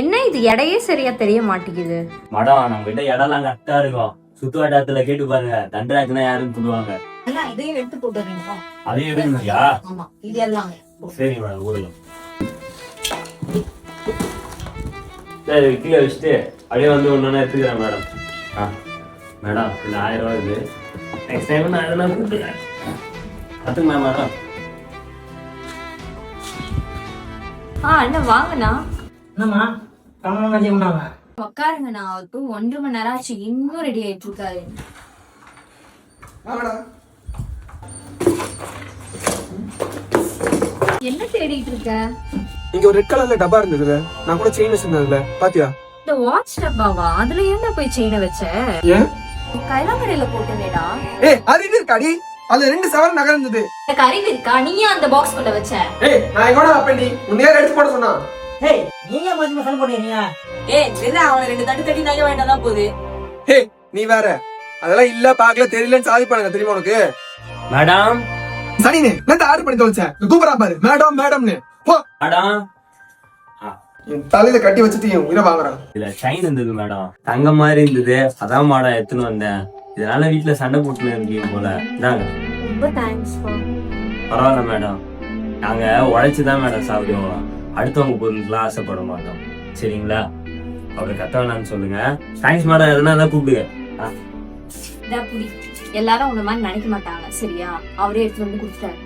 என்ன இது எடையே சரியா தெரிய மாட்டேங்குது. மடம் நம்ம கிட்ட இடம்லாம் கரெக்டா இருக்கும் சுத்து வட்டாரத்துல கேட்டு பாருங்க. தண்டராக்குன்னா யாருன்னு சொல்லுவாங்க. அண்ணா இதையும் எடுத்து போட்டுறீங்களா? அதையும் எடுக்கணும்யா? ஆமா இது எல்லாம். சரி மேடம் சரி கீழே வச்சுட்டு அப்படியே வந்து ஒன்று எடுத்துக்கிறேன் மேடம். ஆ மேடம் இந்த ஆயிரம் ரூபா இது. நெக்ஸ்ட் டைம் நான் எதனா கூப்பிடுறேன். பார்த்துங்களா மேடம். ஆ அண்ணா வாங்கண்ணா என்னம்மா? கமலம் கஞ்சி கொண்டாங்க உட்காருங்கண்ணா. அவருக்கு ஒன்றரை மணி நேரம் ஆச்சு. இன்னும் ரெடி ஆயிட்டு இருக்காரு. என்ன தேடிட்டு இருக்க? இங்க ஒரு ரெட் கலர்ல டப்பா இருந்ததுல. நான் கூட செயின் வச்சிருந்தேன்ல. பாத்தியா? இந்த வாட்ச் டப்பாவா? அதுல என்ன போய் செயினை வச்ச? ஏன் கைலாங்கடையில போட்டேனேடா ஏய் அது இது இருக்காடி. அதுல ரெண்டு சவரன் நகை இருந்தது. எனக்கு அறிவு இருக்கா? நீயே அந்த பாக்ஸ் குள்ள வச்ச? ஏய் நான் எங்கோட அப்பண்டி முன்னே எடுத்து போட சொன்னா ஏய் நீங்க மதியமா சண்டை போடுறீங்க? ஏய் இல்ல அவன் ரெண்டு தட்டு தட்டி நகை வேண்டாம் தான் போகுது ஏய் நீ வேற. அதெல்லாம் இல்ல பாக்கல தெரியலன்னு சாதிப்பானுங்க தெரியுமா உனக்கு? மேடம். சனினே நான் ஆர்டர் பண்ணி தொலைச்சேன். கூப்பிடா பாரு. மேடம் மேடம்னு. போ. மேடம். என் தலையில கட்டி வச்சுட்டு என் உயிரை வாங்குறான். இதுல செயின் இருந்தது மேடம். தங்கம் மாதிரி இருந்தது. அதான் மேடம் எடுத்துன்னு வந்தேன். இதனால வீட்டுல சண்டை போட்டுன்னு இருக்கீங்க போல. இந்தாங்க. ரொம்ப தேங்க்ஸ் பரவாயில்ல மேடம். நாங்கள் உழைச்சி தான் மேடம் சாப்பிடுவோம் அடுத்தவங்க பொருளுக்குலாம் ஆசைப்பட மாட்டோம். சரிங்களா? அப்படி கத்த வேணாம்னு சொல்லுங்க. Thanks madam. எதுனா தான் கூப்பிடுங்க. ஆ, எல்லாரும் உன்ன மாதிரி நினைக்க மாட்டாங்க. சரியா? அவரே எடுத்து வந்து கொடுத்துட்டாரு.